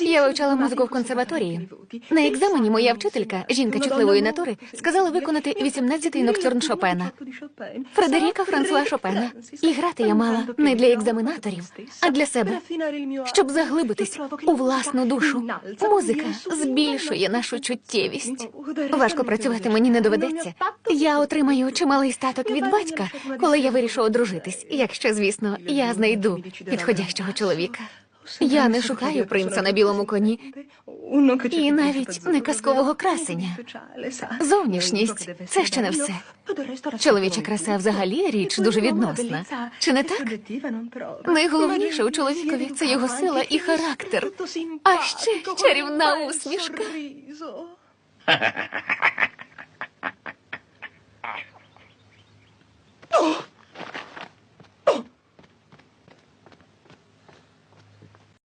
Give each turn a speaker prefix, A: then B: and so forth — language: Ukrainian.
A: Я вивчала музику в консерваторії. На екзамені моя вчителька, жінка чутливої натури, сказала виконати 18-й ноктюрн Шопена. Фредеріка Франсуа Шопена. І грати я мала не для екзаменаторів, а для себе, щоб заглибитись у власну душу. Музика збільшує нашу чуттєвість. Важко працювати мені не доведеться. Я отримаю чималий статок від батька, коли я вирішу одружитись, якщо, звісно, я знайду підходящого чоловіка. Я не шукаю принца на білому коні і навіть не казкового красення. Зовнішність це ще не все. Чоловіча краса взагалі річ дуже відносна. Чи не так? Найголовніше у чоловікові це його сила і характер. А ще чарівна усмішка.